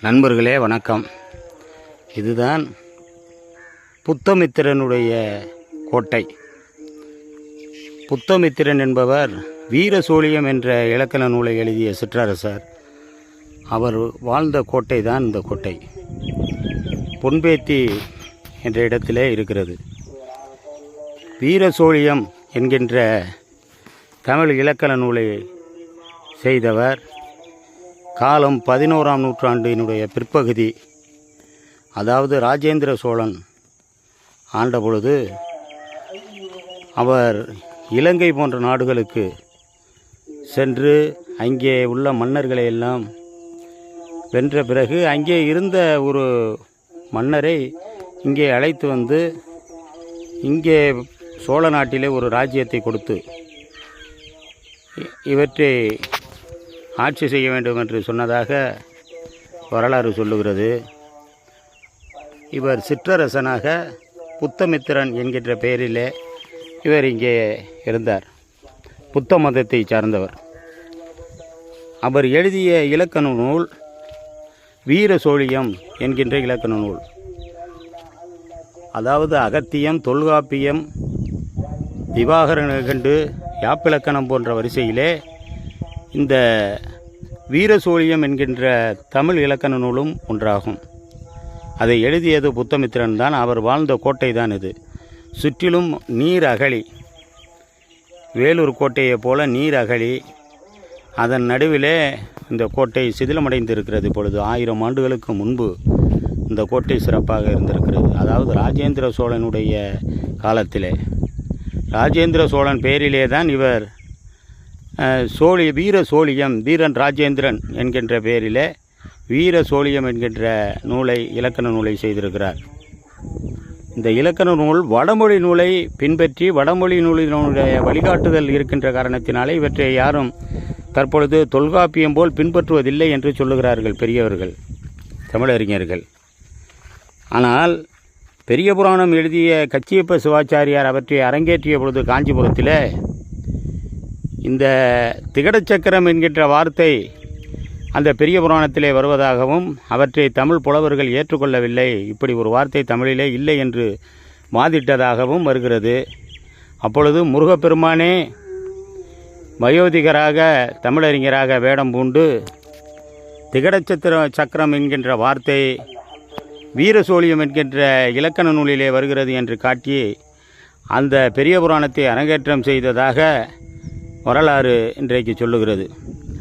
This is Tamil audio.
நண்பர்களே வணக்கம். இதுதான் புத்தமித்திரனுடைய கோட்டை. புத்தமித்திரன் என்பவர் வீர சோழியம் என்ற இலக்கண நூலை எழுதிய சிற்றரசர். அவர் வாழ்ந்த கோட்டை தான் இந்த கோட்டை. பொன்பேத்தி என்ற இடத்திலே இருக்கிறது. வீர சோழியம் என்கின்ற தமிழ் இலக்கண நூலை செய்தவர் காலம் பதினோராம் நூற்றாண்டினுடைய பிற்பகுதி. அதாவது ராஜேந்திர சோழன் ஆண்ட பொழுது அவர் இலங்கை போன்ற நாடுகளுக்கு சென்று அங்கே உள்ள மன்னர்களை எல்லாம் வென்ற பிறகு அங்கே இருந்த ஒரு மன்னரை இங்கே அழைத்து வந்து இங்கே சோழ நாட்டிலே ஒரு ராஜ்யத்தை கொடுத்து இவற்றை ஆட்சி செய்ய வேண்டும் என்று சொன்னதாக வரலாறு சொல்லுகிறது. இவர் சிற்றரசனாக புத்தமித்திரன் என்கின்ற பெயரிலே இவர் இங்கே இருந்தார். புத்த மதத்தை சார்ந்தவர். அவர் எழுதிய இலக்கண நூல் வீர சோழியம் என்கின்ற இலக்கண நூல். அதாவது அகத்தியம் தொல்காப்பியம் திவாகரன் கண்டு யாப்பிலக்கணம் போன்ற வரிசையிலே இந்த வீரசோழியம் என்கின்ற தமிழ் இலக்கண நூலும் ஒன்றாகும். அதை எழுதியது புத்தமித்திரன் தான். அவர் வாழ்ந்த கோட்டை தான் இது. சுற்றிலும் நீர் அகழி. வேலூர் கோட்டையைப் போல நீர் அகழி. அதன் நடுவிலே இந்த கோட்டை சிதிலமடைந்து இருக்கிறது இப்பொழுது ஆயிரம் ஆண்டுகளுக்கு முன்பு இந்த கோட்டை சிறப்பாக இருந்திருக்கிறது. அதாவது ராஜேந்திர சோழனுடைய காலத்திலே. ராஜேந்திர சோழன் பேரிலே தான் இவர் சோழி வீர சோழியம் வீரன் ராஜேந்திரன் என்கின்ற பெயரில் வீர சோழியம் என்கின்ற நூலை இலக்கண நூலை செய்திருக்கிறார். இந்த இலக்கண நூல் வடமொழி நூலை பின்பற்றி வடமொழி நூலினுடைய வழிகாட்டுதல் இருக்கின்ற காரணத்தினாலே இவற்றை யாரும் தற்பொழுது தொல்காப்பியம் போல் பின்பற்றுவதில்லை என்று சொல்லுகிறார்கள் பெரியவர்கள் தமிழறிஞர்கள். ஆனால் பெரிய புராணம் எழுதிய கச்சியப்ப சிவாச்சாரியார் அவற்றை அரங்கேற்றிய பொழுது காஞ்சிபுரத்திலே இந்த திகடச்சக்கரம் என்கின்ற வார்த்தை அந்த பெரிய புராணத்திலே வருவதாகவும் அவற்றை தமிழ் புலவர்கள் ஏற்றுக்கொள்ளவில்லை. இப்படி ஒரு வார்த்தை தமிழிலே இல்லை என்று வாதிட்டதாகவும் வருகிறது. அப்பொழுது முருகப்பெருமானே வயோதிகராக தமிழறிஞராக வேடம் பூண்டு திகடச்சத்திர சக்கரம் என்கின்ற வார்த்தை வீரசோழியம் என்கின்ற இலக்கண நூலிலே வருகிறது என்று காட்டி அந்த பெரிய புராணத்தை அரங்கேற்றம் செய்ததாக வரலாறு இன்றைக்கு சொல்லுகிறது.